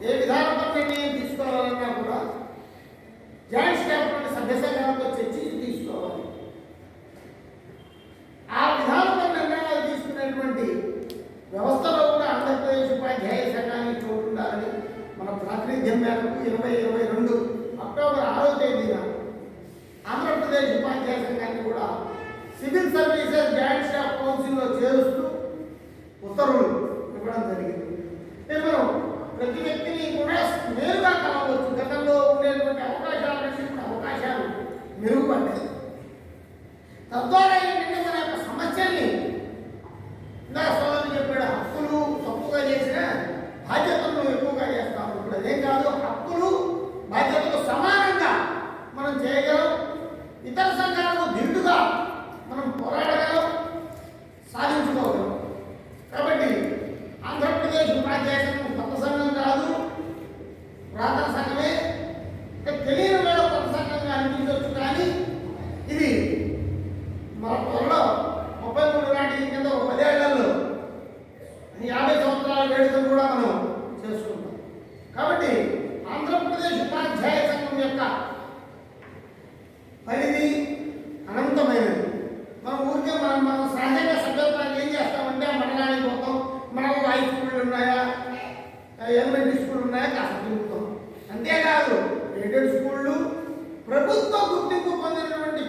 ఏ విధానంలో నిర్ణయం తీసుకోవాలన్నా కూడా జాయింట్ స్టాఫ్ సభ్య చర్చి చర్చించి తీసుకోవాలి. ఆ విధానంలో నిర్ణయాలు తీసుకునేటువంటి వ్యవస్థలో కూడా ఆంధ్రప్రదేశ్ ఉపాధ్యాయ సంఘానికి చోటు ఉండాలని మన ప్రాతినిధ్యం మేరకు ఇరవై ఇరవై రెండు అక్టోబర్ ఆరో తేదీన ఆంధ్రప్రదేశ్ ఉపాధ్యాయ సంఘాన్ని కూడా సివిల్ సర్వీసెస్ జాయింట్ స్టాఫ్ కౌన్సిల్లో చేరుస్తూ ఉత్తర్వులు ఇవ్వడం జరిగింది. నేను ప్రతి వ్యక్తిని కూడా నేరుగా కలవచ్చు. గతంలో ఉండేటువంటి అవకాశాలు నుంచి అవకాశాలు మెరుగుపడ్డాయి. ఎలిమెంటరీ స్కూల్ ఉన్నాయా? కాస్త ప్రభుత్వం అంతేకాదు ఎయిడెడ్ స్కూళ్ళు ప్రభుత్వ గుర్తింపు పొందినటువంటి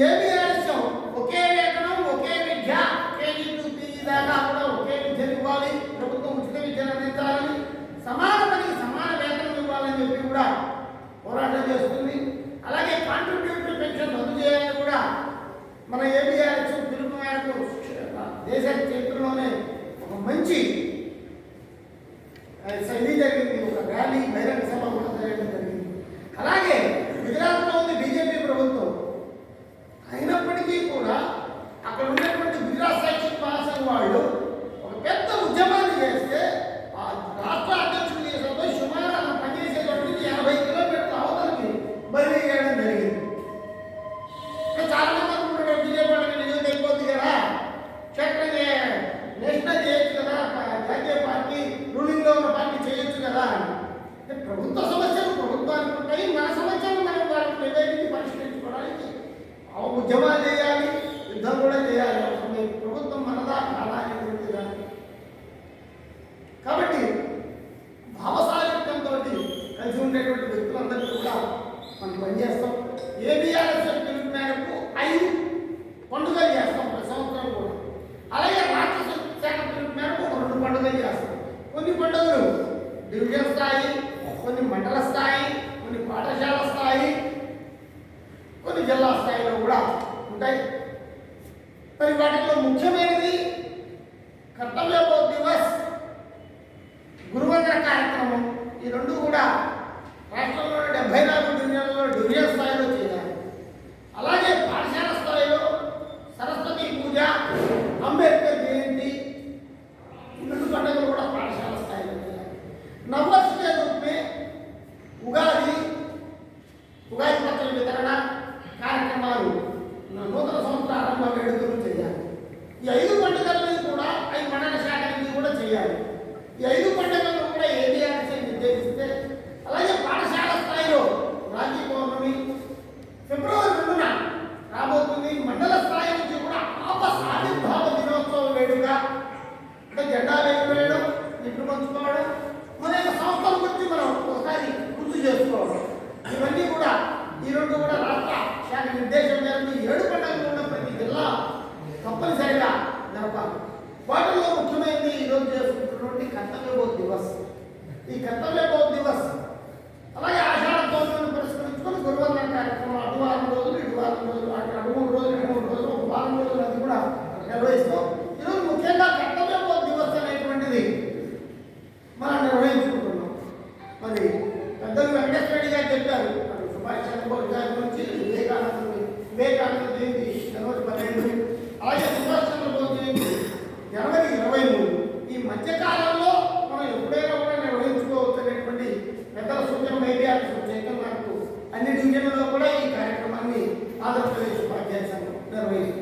ఏమి రహస్యం ఒకే వేతనం ఒకే విద్య కేజీ టు పీజీ కూడా ఒకే విద్యను ఇవ్వాలి. ప్రభుత్వం ఉచిత విద్యను అందించాలని సమాన పనికి సమాన వేతనం ఇవ్వాలని చెప్పి కూడా పోరాటం చేస్తుంది. అలాగే కాంట్రిబ్యూటరీ పెన్షన్ రద్దు చేయాలని కూడా మన ఏబిఆర్ఎస్ పిలుపు మేరకు దేశ చరిత్రలోనే ఒక మంచి కూడా అక్కడ జిల్లా స్థాయిలో కూడా ఉంటాయి. మరి వాటిలో ముఖ్యమైనది కర్తవ్యబోధ దివస్ గురువంద్ర కార్యక్రమం. ఈ రెండు కూడా రాష్ట్రంలో డెబ్బై నాలుగు నూతన సంవత్సర ఆరంభ వేడుకలు చేయాలి. ఈ ఐదు పండుగలని కూడా అవి మండల శాఖ కూడా చేయాలి. ఈ ఐదు పండుగలు జరపాలి వాటిలో ముఖ్యమైనది ఈరోజు చేసుకుంటున్నటువంటి కర్తవ్యబో దివస్. ఈ కర్తవ్యబో దివస్. అలాగే ఆషాఢ పౌర్ణమిని పురస్కరించుకొని గురువారం కార్యక్రమం అటు వారం రోజులు ఇటు వారం రోజులు అటు అటు మూడు రోజులు ఇటు మూడు రోజులు ఒక వారం రోజులు అది కూడా నిర్వహిస్తాం ఈరోజు ముఖ్యంగా కర్తవ్యబో దివస్ అనేటువంటిది మనం నిర్వహించుకుంటున్నాం. మరి పెద్దలు వెంకటేశ్వర రెడ్డి గారు చెప్పారు సుభాష్ చంద్రబోస్ గారి గురించి వివేకానంద వివేకానంద జయంతి జనవరి పన్నెండు అలాగే సుభాష్ చంద్ర మధ్యకాలంలో మనం ఎప్పుడైనా కూడా నిర్వహించుకోవచ్చు అనేటువంటి పెద్దల సూచన మేబీ ఆ అన్ని డివిజన్లలో కూడా ఈ కార్యక్రమాన్ని ఆంధ్రప్రదేశ్ ఉపాధ్యాయ సంఘం నిర్వహిస్తుంది.